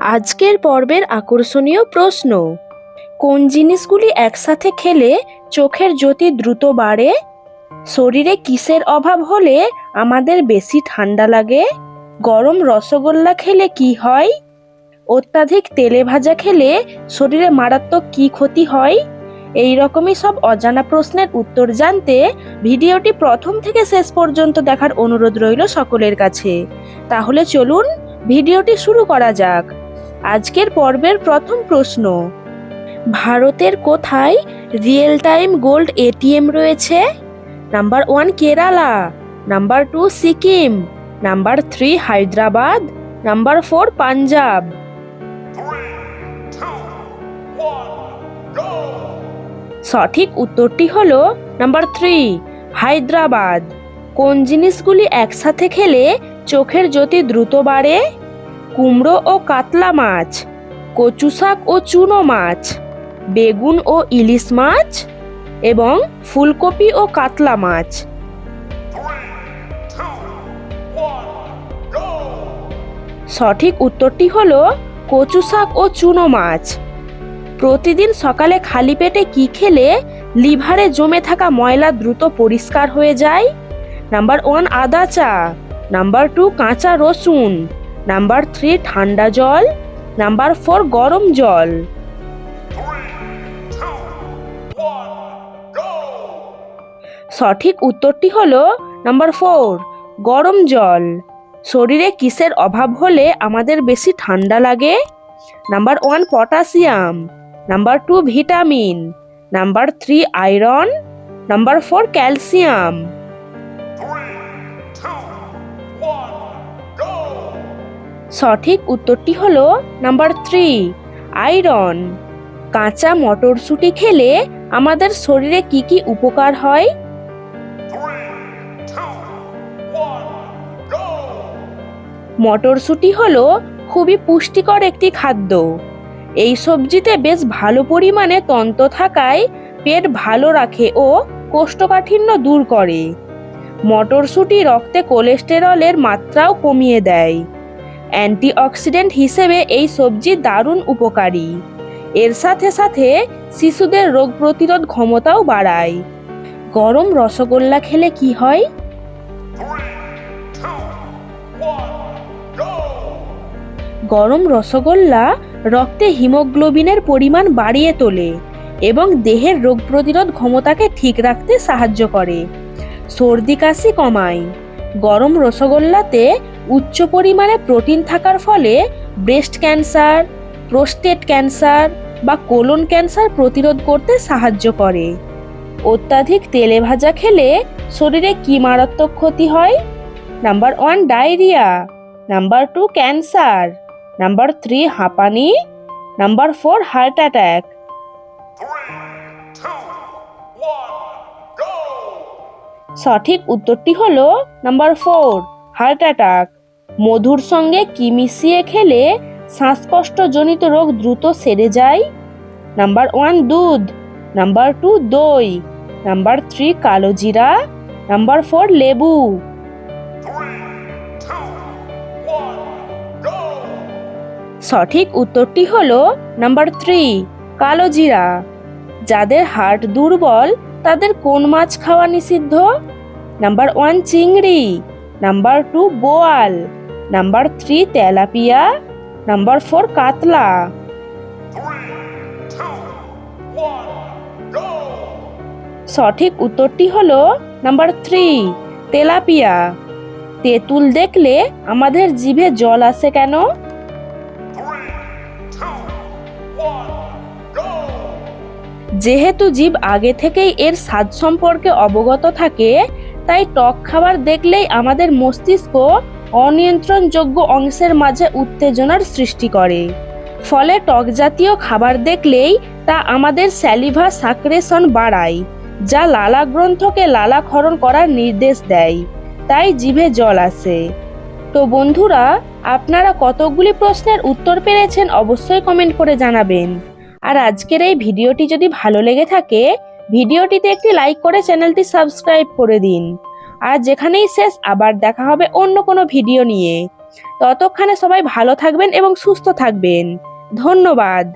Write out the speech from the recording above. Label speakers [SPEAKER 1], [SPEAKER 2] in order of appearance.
[SPEAKER 1] আজকের পর্বের আকর্ষণীয় প্রশ্ন। কোন জিনিসগুলি একসাথে খেলে চোখের জ্যোতি দ্রুত বাড়ে? শরীরে কিসের অভাব হলে আমাদের বেশি ঠান্ডা লাগে? গরম রসগোল্লা খেলে কি হয়? অত্যাধিক তেলে ভাজা খেলে শরীরে মারাত্মক কি ক্ষতি হয়? এই রকমই সব অজানা প্রশ্নের উত্তর জানতে ভিডিওটি প্রথম থেকে শেষ পর্যন্ত দেখার অনুরোধ রইল সকলের কাছে। তাহলে চলুন ভিডিওটি শুরু করা যাক। আজকের পর্বের প্রথম প্রশ্ন। ভারতের কোথায় রিয়েল টাইম গোল্ড এটিএম রয়েছে? Number one Kerala, number two Sikkim, number three Hyderabad, number four Punjab! সঠিক উত্তরটি হলো নাম্বার থ্রি হায়দ্রাবাদ। কোন জিনিসগুলি একসাথে খেলে চোখের জ্যোতি দ্রুত বাড়ে? কুমড়ো ও কাতলা মাছ, কচু শাক ও চুনো মাছ, বেগুন ও ইলিশ মাছ এবং ফুলকপি ও কাতলা মাছ! সঠিক উত্তরটি হল কচু শাক ও চুনো মাছ। প্রতিদিন সকালে খালি পেটে কি খেলে লিভারে জমে থাকা ময়লা দ্রুত পরিষ্কার হয়ে যায়? নাম্বার ওয়ান আদা চা নাম্বার টু কাঁচা রসুন। নাম্বার থ্রি, ঠান্ডা জল। নাম্বার ফোর, গরম জল! সঠিক উত্তরটি হলো নাম্বার ফোর, গরম জল। শরীরে কিসের অভাব হলে আমাদের বেশি ঠান্ডা লাগে? Number one, potassium. Number two, vitamin. Number three, iron. Number four, calcium. সঠিক উত্তরটি হলো নাম্বার থ্রি, আয়রন। কাঁচা মটরশুঁটি খেলে আমাদের শরীরে কি কি উপকার হয়? মটরশুঁটি হলো খুবই পুষ্টিকর একটি খাদ্য। এই সবজিতে বেশ ভালো পরিমাণে তন্ত থাকায় পেট ভালো রাখে ও কোষ্ঠকাঠিন্য দূর করে। মটরশুঁটি রক্তে কোলেস্টেরলের মাত্রাও কমিয়ে দেয়। অ্যান্টিঅক্সিডেন্ট হিসেবে এই সবজি দারুণ উপকারী। এর সাথে সাথে শিশুদের রোগ প্রতিরোধ ক্ষমতাও বাড়ায়। গরম রসগোল্লা খেলে কি হয়! গরম রসগোল্লা রক্তে হিমোগ্লোবিনের পরিমাণ বাড়িয়ে তোলে এবং দেহের রোগ প্রতিরোধ ক্ষমতাকে ঠিক রাখতে সাহায্য করে। সর্দি কাশি কমায়। গরম রসগোল্লাতে উচ্চ পরিমাণে প্রোটিন থাকার ফলে ব্রেস্ট ক্যান্সার, প্রোস্টেট ক্যান্সার বা কোলন ক্যান্সার প্রতিরোধ করতে সাহায্য করে। অত্যাধিক তেলে ভাজা খেলে শরীরে কি মারাত্মক ক্ষতি হয়? Number one, diarrhoea. Number two, cancer. Number three, হাঁপানি। Number four, heart
[SPEAKER 2] go!
[SPEAKER 1] সঠিক উত্তরটি হলো নাম্বার ফোর, হার্ট অ্যাটাক। মধুর সঙ্গে কি মিশিয়ে খেলে শ্বাসকষ্টজনিত রোগ দ্রুত সেরে যায়? নাম্বার ওয়ান দুধ, নাম্বার টু দই, নাম্বার থ্রি কালো জিরা, নাম্বার ফোর লেবু! সঠিক উত্তরটি হল নাম্বার থ্রি কালো জিরা। যাদের হার্ট দুর্বল, তাদের কোন মাছ খাওয়া নিষিদ্ধ? নাম্বার ওয়ান চিংড়ি নাম্বার টু বোয়াল number three tilapia number four কাতলা! সঠিক উত্তরটি হল নাম্বার থ্রি তেলাপিয়া তেঁতুল দেখলে আমাদের জিভে জল আসে কেন! যেহেতু জীব আগে থেকেই এর স্বাদ সম্পর্কে অবগত থাকে তাই টক খাবার দেখলেই আমাদের মস্তিষ্ক অনিয়ন্ত্রণযোগ্য অংশের মাঝে উত্তেজনার সৃষ্টি করে। ফলে টক জাতীয় খাবার দেখলেই তা আমাদের স্যালিভা সাক্রেশন বাড়ায়, যা লালা গ্রন্থকে লালাক্ষরণ করার নির্দেশ দেয়, তাই জিভে জল আসে। তো বন্ধুরা, আপনারা কতকগুলি প্রশ্নের উত্তর পেরেছেন অবশ্যই কমেন্ট করে জানাবেন। আর আজকের এই ভিডিওটি যদি ভালো লেগে থাকে ভিডিওটিতে একটি লাইক করে চ্যানেলটি সাবস্ক্রাইব করে দিন। আর যেখানেই শেষ, আবার দেখা হবে অন্য কোনো ভিডিও নিয়ে। ততক্ষণে সবাই ভালো থাকবেন এবং সুস্থ থাকবেন। ধন্যবাদ।